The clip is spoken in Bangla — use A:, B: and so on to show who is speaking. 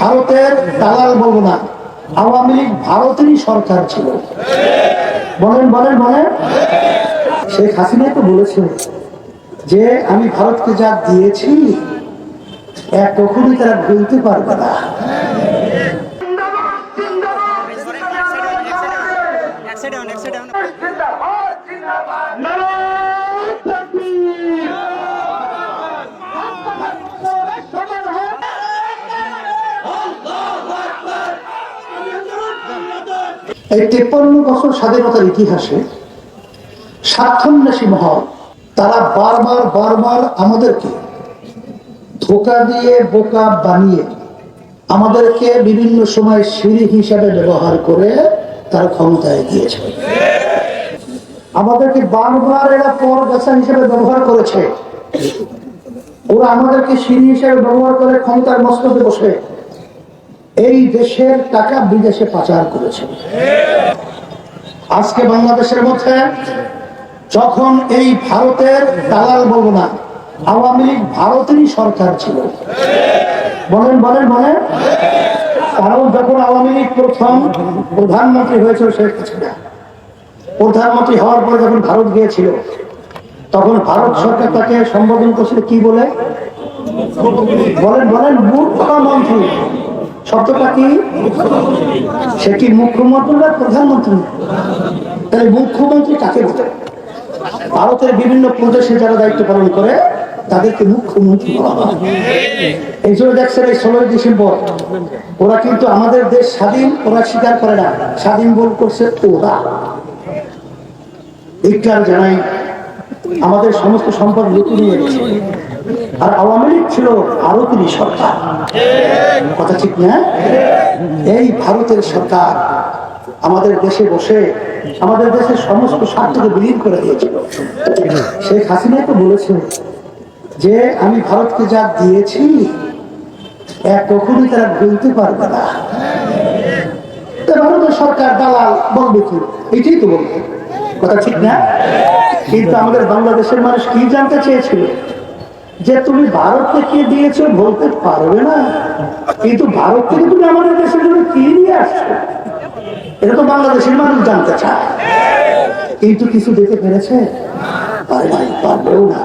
A: ভারতের দালাল বলব না আওয়ামী লীগ ভারতেরই সরকার ছিল। বলেন বলেন বলেন। শেখ হাসিনা তো বলেছে যে আমি ভারতকে যা দিয়েছি এক কখনই তারা ভুলতে পারবে না। এই তেপ্পান্ন বছর স্বাধীনতার ইতিহাসে স্বার্থন্বেষী মহল, তারা বারবার বারবার আমাদেরকে ধোকা দিয়ে, বোকা বানিয়ে আমাদেরকে বিভিন্ন সময় সিঁড়ি হিসাবে ব্যবহার করে তার ক্ষমতায় গিয়েছে। আমাদেরকে বারবার এরা পর গাছা হিসেবে ব্যবহার করেছে। ওরা আমাদেরকে সিঁড়ি হিসেবে ব্যবহার করে ক্ষমতার মস্তকে বসে এই দেশের টাকা বিদেশে পাচার করেছে। আজকে বাংলাদেশের মধ্যে যখন এই ভারতের দালাল বলব না, আওয়ামী লীগ ভারতেরই সরকার ছিল। বলেন বলেন বলেন। কারণ যখন আওয়ামী লীগ প্রথম প্রধানমন্ত্রী হয়েছিল শেখ হাসিনা, প্রধানমন্ত্রী হওয়ার পরে যখন ভারত গিয়েছিল, তখন ভারত সরকার তাকে সম্বোধন করছিল কি বলে? বলেন বলেন মুখ্যমন্ত্রী শব্দটা কি? সে কি মুখ্যমন্ত্রী না প্রধানমন্ত্রী? তাহলে মুখ্যমন্ত্রী কাকে বলে? ভারতের বিভিন্ন প্রদেশে যারা দায়িত্ব পালন করে, তাদেরকে মুখ্যমন্ত্রী বলা হয়। এই জন্য দেখছেন এই ষোলোই ডিসেম্বর, ওরা কিন্তু আমাদের দেশ স্বাধীন, ওরা স্বীকার করে না। স্বাধীন বল করছে ওরা। ধিক্কার জানাই, আমাদের সমস্ত সম্পদ লুটে নিয়ে গেছে। আর আওয়ামী লীগ ছিল ভারতেরই সরকার। কথা ঠিক না? এই ভারতের সরকার আমাদের দেশে বসে, আমাদের দেশের সমস্ত স্বার্থকে বিলীন করে দিয়েছিল। শেখ হাসিনা তো বলেছে যে, আমি ভারতকে যা দিয়েছি কখনই তারা বলতে পারবে না। ভারতের সরকার দালাল, বলবে কি? এটাই তো বলবে। কথা ঠিক না? কিন্তু আমাদের বাংলাদেশের মানুষ কি জানতে চেয়েছিল? যে তুমি ভারত থেকে দিয়েছ বলতে পারবে না। কিন্তু ভারত থেকে তুমি আমাদের দেশের জন্য কি নিয়ে আসছো? এটা তো বাংলাদেশের মানুষ জানতে চায়। কিন্তু কিছু দেখে পেরেছে পারে নাই, পারবেও না।